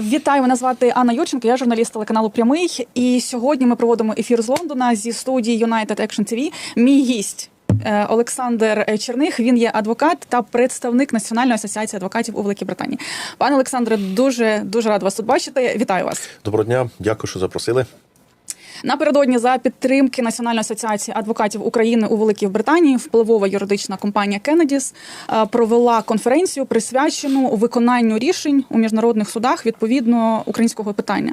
Вітаю, мене звати Анна Юрченко, я журналіст телеканалу Прямий. І сьогодні ми проводимо ефір з Лондона зі студії United Action TV. Мій гість. е, Олександр Черних, він є адвокат та представник Національної асоціації адвокатів у Великій Британії. Пане Олександре, дуже дуже рад вас тут бачити. Вітаю вас. Доброго дня, дякую, що запросили. Напередодні за підтримки Національної асоціації адвокатів України у Великій Британії впливова юридична компанія Кеннедіс провела конференцію, присвячену виконанню рішень у міжнародних судах відповідно українського питання.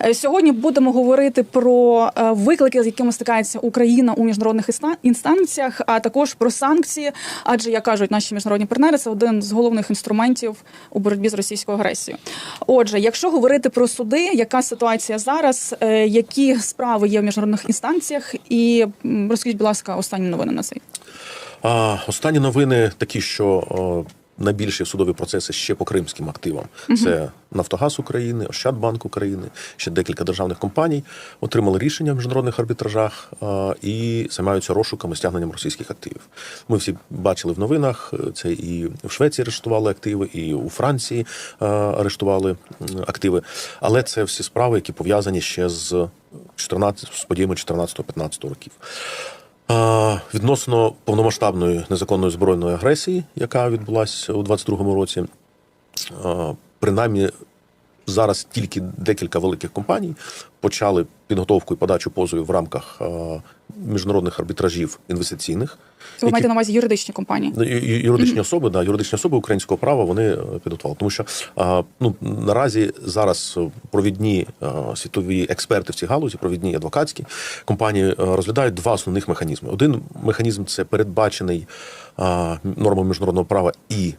Е, Сьогодні будемо говорити про е, виклики, з якими стикається Україна у міжнародних інстанціях, а також про санкції. Адже як кажуть наші міжнародні партнери, це один з головних інструментів у боротьбі з російською агресією. Отже, якщо говорити про суди, яка ситуація зараз, е, які справи є в міжнародних інстанціях, і розкажіть, будь ласка, останні новини на цей. А, останні новини такі, що о, найбільші судові процеси ще по кримським активам. Це Нафтогаз України, Ощадбанк України, ще декілька державних компаній отримали рішення в міжнародних арбітражах і займаються розшуками стягненням російських активів. Ми всі бачили в новинах. е, Це і в Швеції арештували активи, і у Франції а, арештували активи. Але це всі справи, які пов'язані ще з 14, з подіями 14-15 років. Відносно повномасштабної незаконної збройної агресії, яка відбулася у 22-му році, принаймні зараз тільки декілька великих компаній почали підготовку і подачу позовів в рамках міжнародних арбітражів інвестиційних. Ви маєте на увазі юридичні компанії? Ну, ю- ю- Юридичні особи, да, юридичні особи українського права вони е, підготували. Тому що ну, наразі зараз е, провідні світові експерти в цій галузі, провідні адвокатські компанії е, розглядають два основних механізми. Один механізм це передбачений нормами міжнародного права і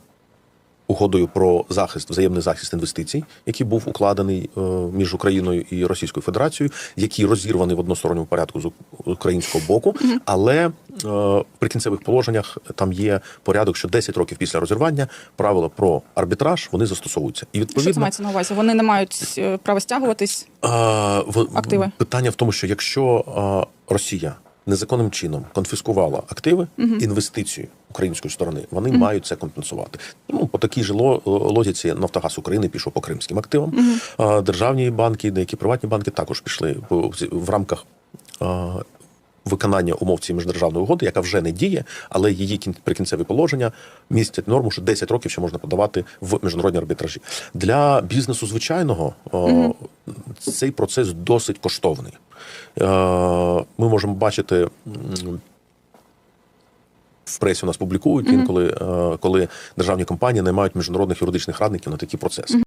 угодою про захист, взаємний захист інвестицій, який був укладений е, між Україною і Російською Федерацією, який розірваний в односторонньому порядку з українського боку. Але е, в прикінцевих положеннях там є порядок, що 10 років після розірвання правила про арбітраж вони застосовуються. І Що це мається на увазі? Вони не мають е, права стягуватись. а, в, Активи. Питання в тому, що якщо а, Росія незаконним чином конфіскувала активи, інвестицію української сторони, вони мають це компенсувати. Ну по такій же ло- логіці Нафтогаз України пішов по кримським активам. А, державні банки, деякі приватні банки також пішли в рамках. Виконання умов цієї міждержавної угоди, яка вже не діє, але її прикінцеві положення містять норму, що 10 років ще можна подавати в міжнародні арбітражі. Для бізнесу звичайного о, цей процес досить коштовний. Ми можемо бачити. В пресі у нас публікують інколи, е, коли державні компанії наймають міжнародних юридичних радників на такі процеси.